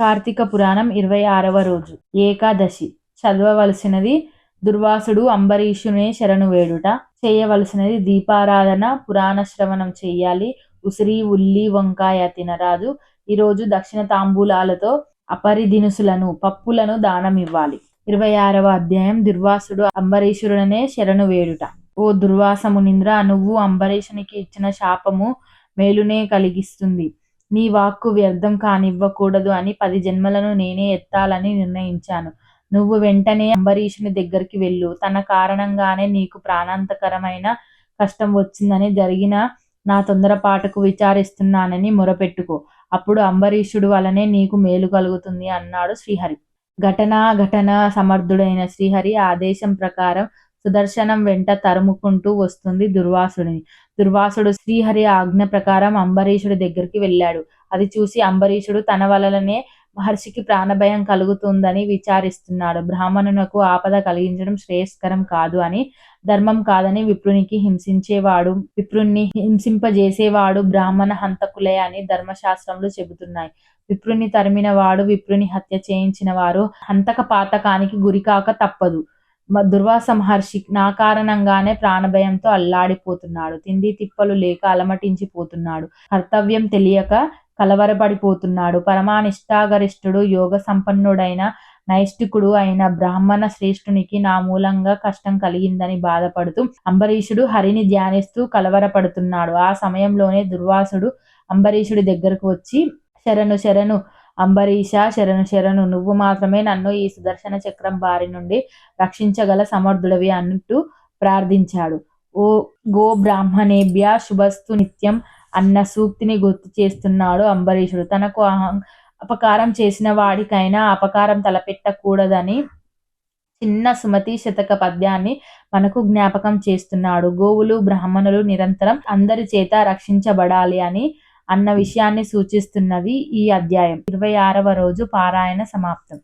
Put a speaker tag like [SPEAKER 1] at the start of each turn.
[SPEAKER 1] కార్తీక పురాణం ఇరవై ఆరవ రోజు. ఏకాదశి. చదవవలసినది దుర్వాసుడు అంబరీషునే శరణు వేడుట. చేయవలసినది దీపారాధన పురాణ శ్రవణం చెయ్యాలి. ఉసిరి ఉల్లి వంకాయ తినరాదు. ఈరోజు దక్షిణ తాంబూలాలతో అపరిదినుసులను పప్పులను దానం ఇవ్వాలి. ఇరవై ఆరవ అధ్యాయం. దుర్వాసుడు అంబరీషుడనే శరణు వేడుట. ఓ దుర్వాసమునింద్ర నువ్వు అంబరీషునికి ఇచ్చిన శాపము మేలునే కలిగిస్తుంది. నీ వాక్కు వ్యర్థం కానివ్వకూడదు అని పది జన్మలను నేనే ఎత్తాలని నిర్ణయించాను. నువ్వు వెంటనే అంబరీషుని దగ్గరికి వెళ్ళు. తన కారణంగానే నీకు ప్రాణాంతకరమైన కష్టం వచ్చిందని జరిగిన నా తొందరపాటుకు విచారిస్తున్నానని మొరపెట్టుకో. అప్పుడు అంబరీషుడు వలనే నీకు మేలు కలుగుతుంది అన్నాడు శ్రీహరి. ఘటనా ఘటన సమర్థుడైన శ్రీహరి ఆదేశం ప్రకారం సుదర్శనం వెంట తరుముకుంటూ వస్తుంది దుర్వాసుడిని. దుర్వాసుడు శ్రీహరి ఆజ్ఞ ప్రకారం అంబరీషుడి దగ్గరికి వెళ్ళాడు. అది చూసి అంబరీషుడు తన వలననే మహర్షికి ప్రాణభయం కలుగుతుందని విచారిస్తున్నాడు. బ్రాహ్మణునకు ఆపద కలిగించడం శ్రేయస్కరం కాదు అని ధర్మం కాదని విప్రునికి హింసించేవాడు విప్రుణ్ణి హింసింపజేసేవాడు బ్రాహ్మణ హంతకులే అని ధర్మశాస్త్రంలో చెబుతున్నాయి. విప్రుని తరిమిన వాడు విప్రుని హత్య చేయించిన వారు హంతక పాతకానికి గురికాక తప్పదు. దుర్వాస మహర్షి నా కారణంగానే ప్రాణభయంతో అల్లాడిపోతున్నాడు. తిండి తిప్పలు లేక అలమటించిపోతున్నాడు. కర్తవ్యం తెలియక కలవరపడిపోతున్నాడు. పరమానిష్టాగరిష్ఠుడు యోగ సంపన్నుడైన నైష్టికుడు అయిన బ్రాహ్మణ శ్రేష్ఠునికి నా మూలంగా కష్టం కలిగిందని బాధపడుతూ అంబరీషుడు హరిని ధ్యానిస్తూ కలవరపడుతున్నాడు. ఆ సమయంలోనే దుర్వాసుడు అంబరీషుడి దగ్గరకు వచ్చి శరణు శరణు అంబరీష శరణు శరణు నువ్వు మాత్రమే నన్ను ఈ సుదర్శన చక్రం బారి నుండి రక్షించగల సమర్థుడవి అన్నట్టు ప్రార్థించాడు. ఓ గో బ్రాహ్మణేభ్య శుభస్తు నిత్యం అన్న సూక్తిని గుర్తు చేస్తున్నాడు అంబరీషుడు. తనకు అపకారం చేసిన వాడికైనా అపకారం తలపెట్టకూడదని చిన్న సుమతి శతక పద్యాన్ని మనకు జ్ఞాపకం చేస్తున్నాడు. గోవులు బ్రాహ్మణులు నిరంతరం అందరి చేత రక్షించబడాలి అని అన్న విషయాన్ని సూచిస్తున్నది ఈ అధ్యాయం. ఇరవై ఆరవ రోజు పారాయణ సమాప్తం.